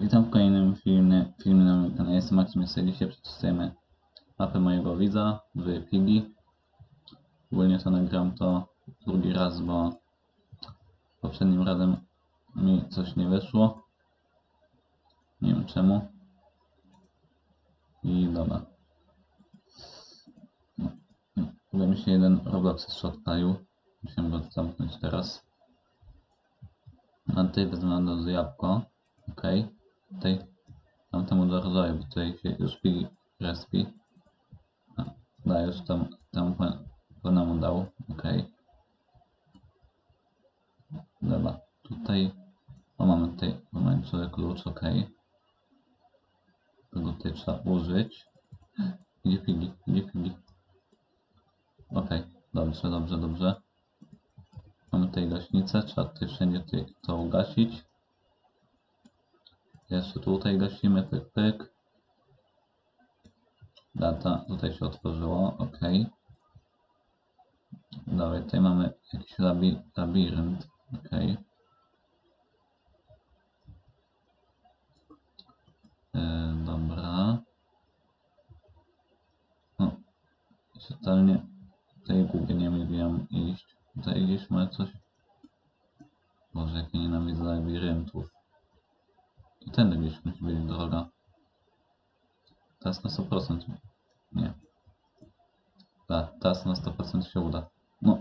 Witam w kolejnym filmie, filmie na moim kanale. Jestem Maksym Jest dzisiaj przetestujemy mapę mojego widza w Pigi. Ogólnie to nagram to drugi raz, bo poprzednim razem mi coś nie wyszło. Nie wiem czemu. I dobra. Ogóle mi się jeden Roblox jeszcze odpalił. Musiałem go zamknąć teraz. Na tej wezmę do jabłko. Okej. Okay. Tutaj tamtemu do rozwoju, bo tutaj już pigi respi. Da, już tam, tam pełnemu dał. Okay. Dobra. Tutaj, o mamy tutaj klucz, ok. Tego tutaj trzeba użyć. Gdzie pigi? Gdzie pigi? Ok, dobrze, dobrze, dobrze. Mamy tutaj gaśnicę, trzeba tutaj wszędzie tutaj to ugasić. Jeszcze tutaj gasimy, pyk, pyk. Data tutaj się otworzyło, ok. Dalej, tutaj mamy jakiś labi labirynt, ok. E, dobra. No, totalnie tutaj głupie nie wiem iść. Tutaj gdzieś ma coś. Boże, jak ja nienawidzę labiryntów. I tędy gdzieś musi droga. Teraz na 100%. Nie. Tak, teraz na 100% się uda. No.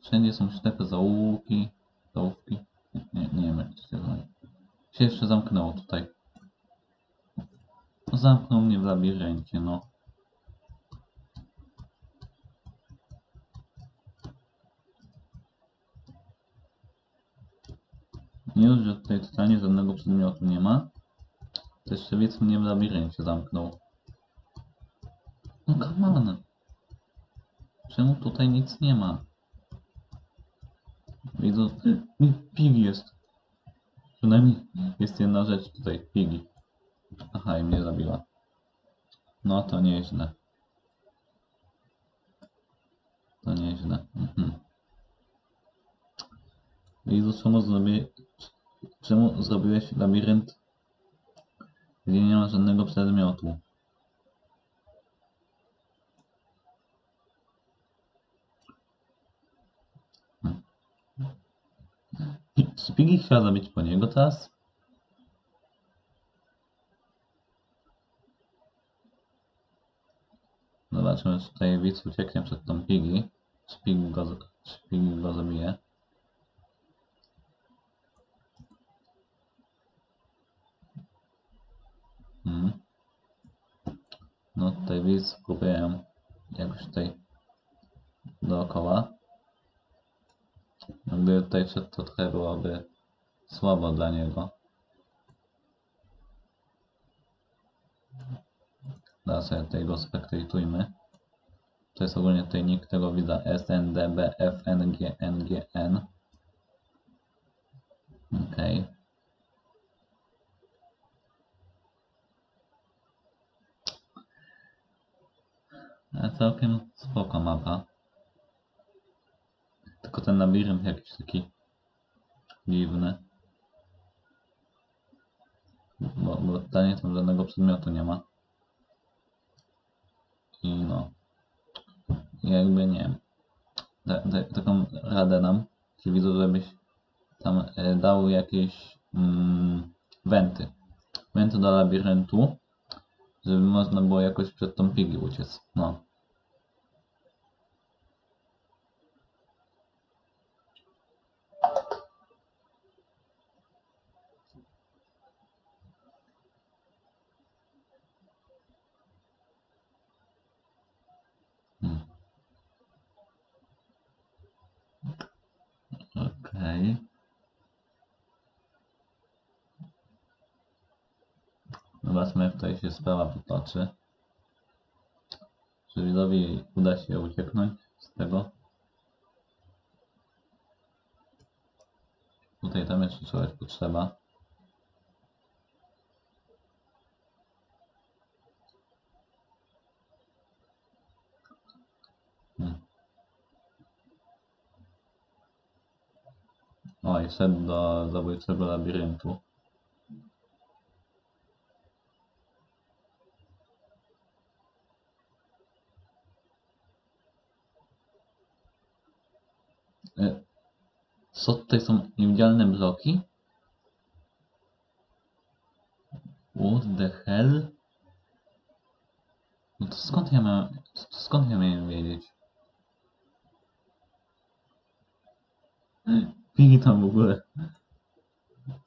Wszędzie są ślepe zaułki. Zaułki. Nie, nie, nie wiem jak to się nazywa. Się jeszcze zamknęło tutaj. Zamknął mnie w labiryncie, no. Nie dość, że tutaj totalnie żadnego przedmiotu nie ma. To jeszcze widz mnie w labiryncie zamknął. No come on. Czemu tutaj nic nie ma? Widzę, pig jest. Przynajmniej jest jedna rzecz tutaj, pigi. Aha, i mnie zabiła. No to nieźle. To nieźle. Mhm. Jezu, czemu, zrobi... czemu zrobiłeś labirynt, gdzie nie ma żadnego przedmiotu? Czy Piggy chciała zabić po niego teraz? Zobaczymy, czy tutaj widz ucieknie przed tą Piggy. Piggy go, Piggy go zabije. Hmm. No tutaj widz próbuję jakoś tutaj dookoła. Gdyby tutaj wszedł, to trochę byłoby słabo dla niego. Teraz sobie tutaj go spektujmy. To jest ogólnie tutaj nick tego widza SNDBFNGNGN. Okej. Okay. Całkiem spoko mapa. Tylko ten labirynt jakiś taki dziwny. Bo, bo totalnie tam żadnego przedmiotu nie ma. I no. Jakby nie wiem. Ta, ta, taką radę nam, ci widzę, żebyś tam e, dał jakieś mm, wenty. Wenty do labiryntu, żeby można było jakoś przed tą pigi uciec. No. Okej. Zobaczmy, jak tutaj się sprawa potoczy. Czy widzowi uda się ucieknąć z tego? Tutaj tam jeszcze czegoś potrzeba. Hmm. O, i wszedł do zabójczego labiryntu. Co tutaj są niewidzialne bloki? What the hell? No to skąd ja miałem, skąd ja miałem wiedzieć? Pigi tam w ogóle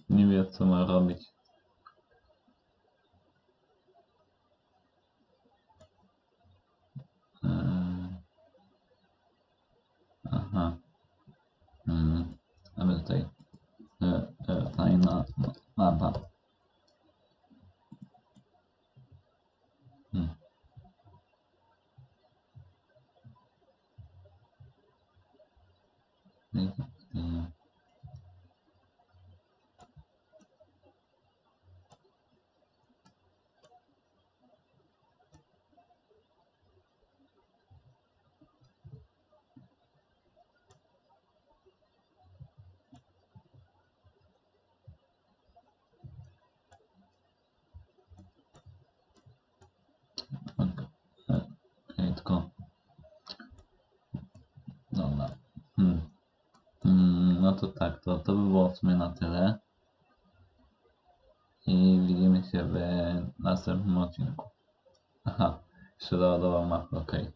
nie wie co ma robić. Mamy tutaj e, e, fajna ma- mapa. Hmm. I- i- Ok- e, Tylko... Dobra. Hmm. Mm, no to tak, to, to by było w sumie na tyle. I widzimy się w następnym odcinku. Aha, jeszcze doładował mapę, okej.